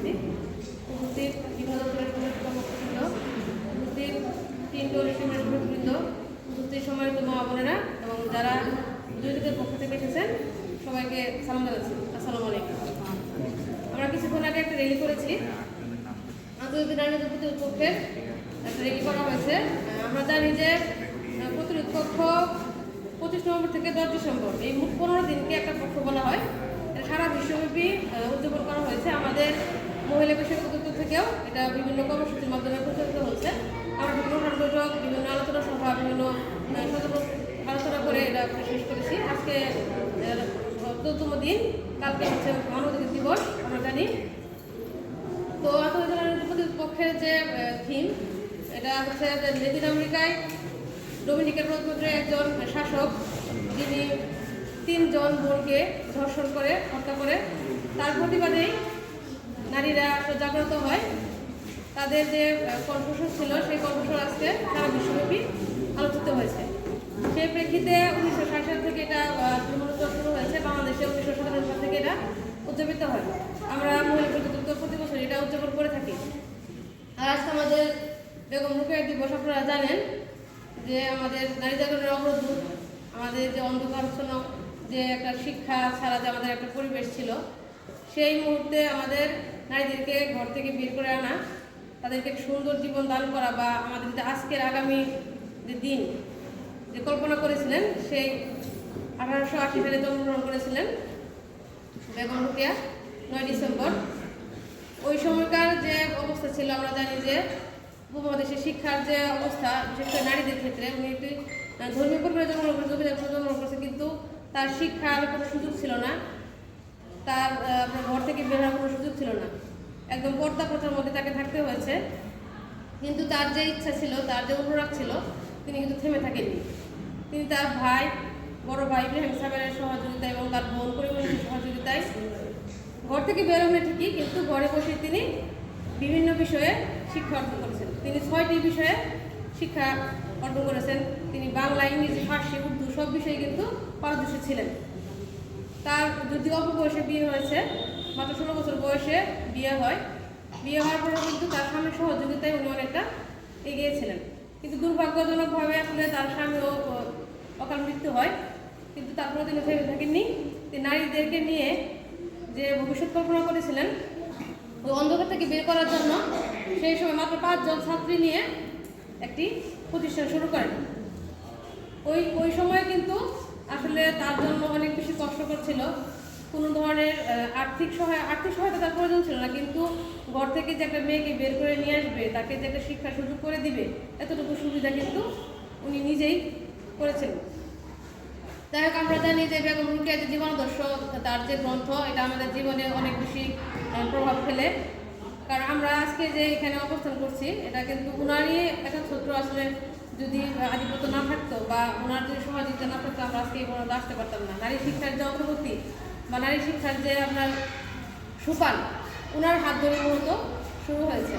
সভাপতি উপস্থিত দপ্তরের কর্মকর্তাবৃন্দ উপস্থিত তিন টুরিস্টের বৃন্দ উপস্থিত সম্মানিত মা বোনেরা এবং যারা দুর্নীতির পক্ষ থেকে এসেছেন, সবাইকে সালাম জানাচ্ছি। আসসালামু আলাইকুম। আমরা কিছুক্ষণ আগে একটা র্যালি করেছি। আন্তর্জাতিক নারী প্রতিরোধ পক্ষের একটা র্যালি করা হয়েছে। আমরা জানি যে প্রতিরোধ পক্ষ পঁচিশ নভেম্বর থেকে দশ ডিসেম্বর, এই মোট পনেরো দিনকে একটা পক্ষ বলা হয়। সারা বিশ্বব্যাপী উদযাপন করা হয়েছে। আমাদের মহিলা বিষয়ক উদ্যোগ থেকেও এটা বিভিন্ন কর্মসূচির মাধ্যমে প্রচারিত হচ্ছে। আমরা বিভিন্ন বৈঠক বিভিন্ন আলোচনা সভা, বিভিন্ন আলোচনা করে এটা শেষ করেছি। আজকে চৌদ্দতম দিন, কালকে হচ্ছে মানবাধিকার দিবস, আমরা জানি। তো আন্তর্জাতিক পক্ষের যে থিম এটা হচ্ছে লেটিন আমেরিকায় ডোমিনিকের প্রধানমন্ত্রী একজন শাসক, যিনি তিনজন বোনকে ধর্ষণ করে, হত্যা করে। তার প্রতিবাদেই নারীরা জাগ্রত হয়। তাদের যে কণ্ঠস্বর ছিল, সেই কণ্ঠস্বর আজকে সারা বিশ্বব্যাপী আলোচিত হয়েছে। সেই প্রেক্ষিতে উনিশশো ষাট সাল থেকে এটা মূলত শুরু হয়েছে। বাংলাদেশে উনিশশো সাতান্ন সাল থেকে এটা উদযাপিত হয়। আমরা মহিলা প্রতি বছর এটা উদযাপন করে থাকি। আর আজকে আমাদের বেগম রুকেয়া দিবস, আপনারা জানেন যে আমাদের নারী জাগরণের অগ্রদূত, আমাদের যে অন্ধকারচ্ছন্ন যে একটা শিক্ষা ছাড়া যে আমাদের একটা পরিবেশ ছিল সেই মুহূর্তে আমাদের নারীদেরকে ঘর থেকে বের করে আনা, তাদেরকে সুন্দর জীবন দান করা বা আমাদের যে আজকের আগামী যে দিন যে কল্পনা করেছিলেন, সেই আঠারোশো আশি সালে জন্মগ্রহণ করেছিলেন বেগম রুকেয়া, নয় ডিসেম্বর। ওই সময়কার যে অবস্থা ছিল, আমরা জানি যে উপমহাদেশের শিক্ষার যে অবস্থা, বিশেষ করে নারীদের ক্ষেত্রে, উনি একটি ধর্মীয় পরিবারে জন্মগ্রহণ করেছে জন্মগ্রহণ করেছে কিন্তু তার শিক্ষার কোনো সুযোগ ছিল না। তার ঘর থেকে বের হওয়ার কোনো সুযোগ ছিল না। একদম পর্দা প্রথার মধ্যে তাকে থাকতে হয়েছে। কিন্তু তার যে ইচ্ছা ছিল, তার যে অনুরাগ ছিল, তিনি কিন্তু থেমে থাকেননি। তিনি তার ভাই, বড় ভাই ইব্রাহিম সাহেবের সহযোগিতায় এবং তার বোন পরিবারের সহযোগিতায় ঘর থেকে বেরোনে ঠিকই, কিন্তু ঘরে বসে তিনি বিভিন্ন বিষয়ে শিক্ষা অর্জন করেছেন। তিনি ছয়টি বিষয়ে শিক্ষা অর্জন করেছেন। তিনি বাংলা, ইংরেজি, ফার্সি, উর্দু সব বিষয়ে কিন্তু পারদর্শী ছিলেন। তার যদি অল্প বয়সে বিয়ে হয়েছে, মাত্র ষোলো বছর বয়সে বিয়ে হয়। বিয়ে হওয়ার পরেও কিন্তু তার স্বামীর সহযোগিতায় উনি অনেকটা এগিয়েছিলেন। কিন্তু দুর্ভাগ্যজনকভাবে আসলে তার স্বামীও অকাল মৃত্যু হয়। কিন্তু তারপরে তিনি ভেবে থাকেননি তিনি নারীদেরকে নিয়ে যে ভবিষ্যৎ কল্পনা করেছিলেন ওই অন্ধকার থেকে বের করার জন্য সেই সময় মাত্র পাঁচজন ছাত্রী নিয়ে একটি প্রতিষ্ঠান শুরু করেন। ওই ওই সময় কিন্তু আসলে তার জন্য অনেক বেশি কষ্টকর ছিল। কোনো ধরনের আর্থিক সহায়, আর্থিক সহায়তা তার প্রয়োজন ছিল না, কিন্তু ঘর থেকে যে একটা মেয়েকে বের করে নিয়ে আসবে, তাকে যে একটা শিক্ষার সুযোগ করে দিবে, এতটুকু সুবিধা কিন্তু উনি নিজেই করেছিলেন যাই হোক, আমরা জানি যে বেগম রুকিয়া যে জীবনাদর্শ, তার যে গ্রন্থ, এটা আমাদের জীবনে অনেক বেশি প্রভাব ফেলে। কারণ আমরা আজকে যে এখানে অবস্থান করছি, এটা কিন্তু উনারই একটা ছোট্ট আসলে যদি আধিপত্য না থাকতো বা ওনার যদি সহযোগিতা না থাকতো, আমরা আজকে এই পর্যন্ত আসতে পারতাম না। নারী শিক্ষার যে অগ্রগতি বা নারী শিক্ষার যে আপনার সুপান ওনার হাত ধরে মূলত শুরু হয়েছে।